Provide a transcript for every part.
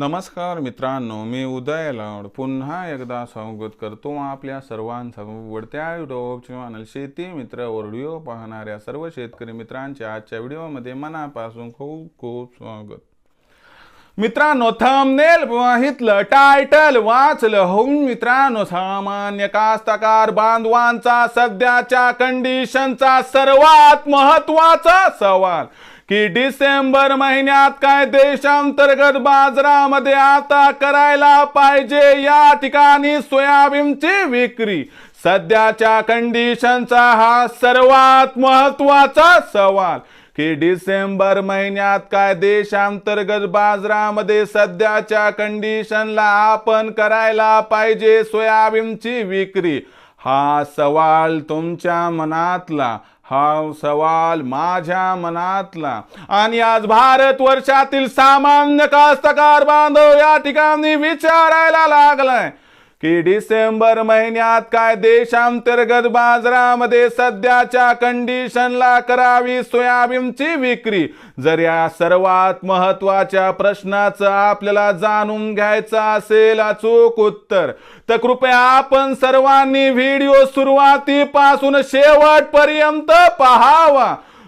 नमस्कार मित्रांनो मी उदय लाड. पुन्हा एकदा स्वागत करतो आपल्या सर्वांसोबतच्या युट्यूब चॅनल शेती मित्र व्हिडिओ पाहणाऱ्या सर्व शेतकरी मित्रांच्या आजच्या व्हिडिओमध्ये मनापासून खूप खूप स्वागत. मित्रांनो थंबनेल माहितलं टायटल वाचलं. हो मित्रांनो सामान्य कास्तकार बांधवांचा सध्याच्या कंडिशनचा सर्वात महत्त्वाचा सवाल. की डिसेंबर महिन्यात काय देशांतर्गत बाजारामध्ये आता करायला पाहिजे या ठिकाणी सोयाबीनची विक्री. सध्याच्या कंडिशनचा हा सर्वात महत्त्वाचा सवाल. की डिसेंबर महिन्यात काय देशांतर्गत बाजारामध्ये सध्याच्या कंडिशनला आपण करायला पाहिजे सोयाबीनची विक्री? हा सवाल तुमच्या मनातला. हा सवाल माझ्या मनातला. आणि आज भारत वर्षातील सामान्य कास्तकार बांधव या ठिकाणी विचारायला लागलाय. की डिसेंबर महिन्यात काय देशांतर्गत बाजारामध्ये सध्याच्या कंडिशनला करावी सोयाबीनची विक्री? जर या सर्वात महत्त्वाच्या प्रश्नाचं आपल्याला जाणून घ्यायचं असेल अचूक उत्तर तर कृपया आपण सर्वांनी व्हिडिओ सुरुवातीपासून शेवटपर्यंत पहावा.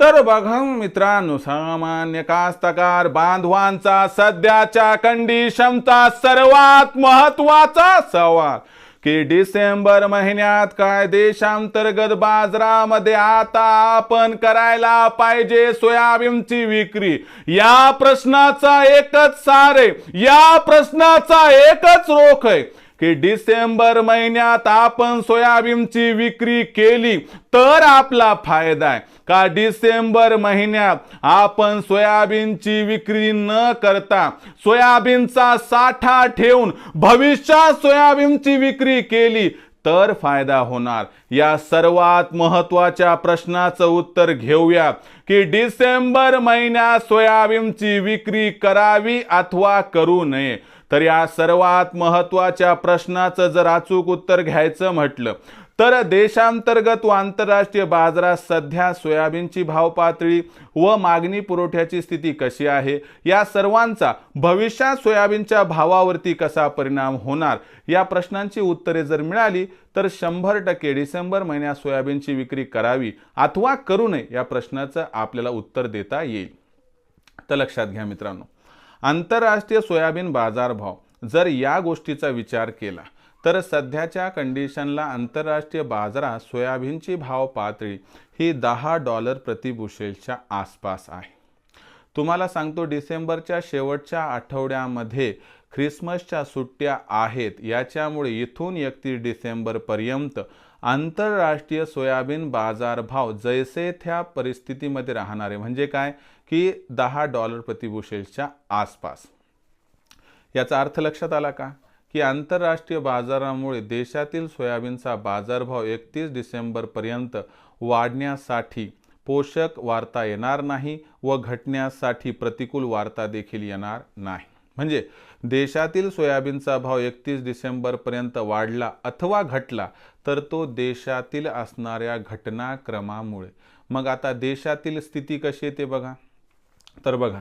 तर बघा मित्रांनो सामान्य कास्तकार बांधवांचा सध्याच्या कंडिशनचा सर्वात महत्त्वाचा सवाल की डिसेंबर महिन्यात काय देशांतर्गत बाजारामध्ये आता आपण करायला पाहिजे सोयाबीनची विक्री? या प्रश्नाचा एकच सारे या प्रश्नाचा एकच रोख आहे. की डिसेंबर महिन्यात आपण सोयाबीनची विक्री केली तर आपला फायदा आहे. का डिसेंबर महिन्यात आपण सोयाबीनची विक्री न करता सोयाबीनचा साठा ठेवून भविष्यात सोयाबीनची विक्री केली तर फायदा होणार. या सर्वात महत्त्वाच्या प्रश्नाचं उत्तर घेऊया. की डिसेंबर महिन्यात सोयाबीनची विक्री करावी अथवा करू नये. तर या सर्वात महत्त्वाच्या प्रश्नाचं जर अचूक उत्तर घ्यायचं म्हटलं तर देशांतर्गत व आंतरराष्ट्रीय बाजारात सध्या सोयाबीनची भावपातळी व मागणी पुरवठ्याची स्थिती कशी आहे या सर्वांचा भविष्यात सोयाबीनच्या भावावरती कसा परिणाम होणार या प्रश्नांची उत्तरे जर मिळाली तर शंभर टक्के डिसेंबर महिन्यात सोयाबीनची विक्री करावी अथवा करू नये या प्रश्नाचं आपल्याला उत्तर देता येईल. तर लक्षात घ्या मित्रांनो. आंतरराष्ट्रीय सोयाबीन बाजारभाव जर या गोष्टीचा विचार केला तर सध्याच्या कंडिशनला आंतरराष्ट्रीय बाजारात सोयाबीनची भाव पातळी ही दहा डॉलर प्रतिबुशेलच्या आसपास आहे. तुम्हाला सांगतो डिसेंबरच्या शेवटच्या आठवड्यामध्ये ख्रिसमसच्या सुट्ट्या आहेत याच्यामुळे इथून एकतीस डिसेंबरपर्यंत आंतरराष्ट्रीय सोयाबीन बाजारभाव जैसे त्या परिस्थितीमध्ये राहणारे म्हणजे काय? की दहा डॉलर प्रतिबुशेलच्या आसपास. याचा अर्थ लक्षात आला का? की आंतरराष्ट्रीय बाजारामुळे देशातील सोयाबीनचा बाजारभाव एकतीस डिसेंबरपर्यंत वाढण्यासाठी पोषक वार्ता येणार नाही व घटण्यासाठी प्रतिकूल वार्ता देखील येणार नाही. म्हणजे देशातील सोयाबीनचा भाव एकतीस डिसेंबरपर्यंत वाढला अथवा घटला तर तो देशातील असणाऱ्या घटनाक्रमामुळे. मग आता देशातील स्थिती कशी आहे ते बघा. तर बघा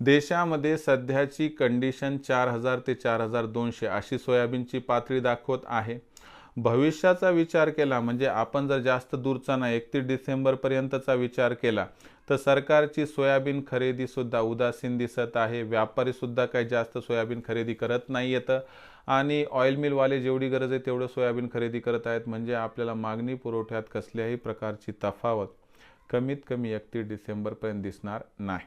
देशामध्ये सध्याची कंडिशन चार हजार ते चार हजार दोनशे अशी सोयाबीनची पातळी दाखवत आहे. भविष्याचा विचार केला म्हणजे आपण जर जास्त दूरचा नाही एकतीस डिसेंबरपर्यंतचा विचार केला तर सरकारची सोयाबीन खरेदीसुद्धा उदासीन दिसत आहे. व्यापारीसुद्धा काही जास्त सोयाबीन खरेदी करत नाही येतं. आणि ऑइल मिलवाले जेवढी गरज आहे तेवढं सोयाबीन खरेदी करत आहेत. म्हणजे आपल्याला मागणी पुरवठ्यात कसल्याही प्रकारची तफावत कमीत कमी एकतीस डिसेंबरपर्यंत दिसणार नाही.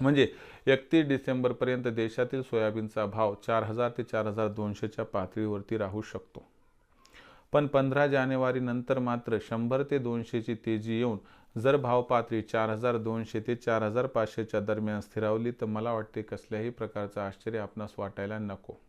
म्हणजे एकतीस डिसेंबरपर्यंत देशातील सोयाबीनचा भाव चार हजार ते चार हजार दोनशेच्या पातळीवरती राहू शकतो. पण पंधरा जानेवारीनंतर मात्र शंभर ते दोनशेची तेजी येऊन जर भावपातळी चार हजार दोनशे ते चार हजार पाचशेच्या दरम्यान स्थिरावली तर मला वाटते कसल्याही प्रकारचं आश्चर्य आपणास वाटायला नको.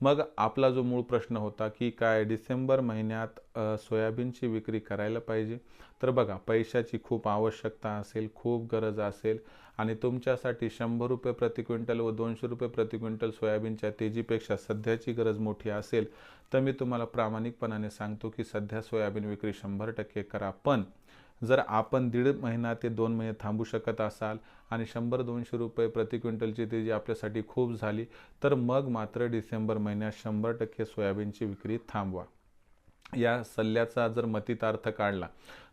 मग आपला जो मूळ प्रश्न होता की काय डिसेंबर महिन्यात सोयाबीनची विक्री करायला पाहिजे? तर बघा पैशाची खूप आवश्यकता असेल खूप गरज असेल आणि तुमच्यासाठी शंभर रुपये प्रति क्विंटल व दोनशे रुपये प्रति क्विंटल सोयाबीनच्या तेजीपेक्षा सध्याची गरज मोठी असेल तर मी तुम्हाला प्रामाणिकपणाने सांगतो की सध्या सोयाबीन विक्री शंभर टक्के करा. पण जर आपण दीड महिना ते दोन महिने थांबू शकत असाल आणि शंभर दोनशे रुपये प्रति क्विंटलची तेजी आपल्यासाठी खूप झाली तर मग मात्र डिसेंबर महिन्यात शंभर टक्के सोयाबीनची विक्री थांबवा. या सल्ल्याचा जर मतितार्थ काढला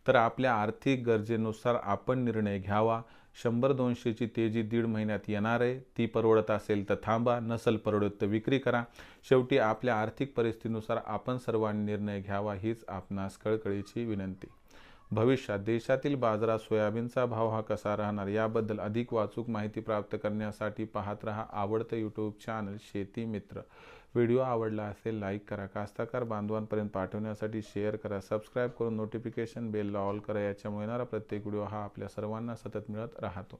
तर आपल्या आर्थिक गरजेनुसार आपण निर्णय घ्यावा. शंभर दोनशेची तेजी दीड महिन्यात येणार आहे ती परवडत असेल तर थांबा नसल परवडत तर विक्री करा. शेवटी आपल्या आर्थिक परिस्थितीनुसार आपण सर्वांनी निर्णय घ्यावा हीच आपणास कळकळीची विनंती. भविष्यात देशातील बाजारात सोयाबीनचा भाव हा कसा राहणार याबद्दल अधिक वाचूक माहिती प्राप्त करण्यासाठी पाहत रहा आवडतं यूट्यूब चॅनल शेती मित्र. व्हिडिओ आवडला असेल लाईक करा. कास्ताकार बांधवांपर्यंत पाठवण्यासाठी शेअर करा. सबस्क्राईब करून नोटिफिकेशन बेलला ऑल करा. याच्यामुळे येणारा प्रत्येक व्हिडिओ हा आपल्या सर्वांना सतत मिळत राहतो.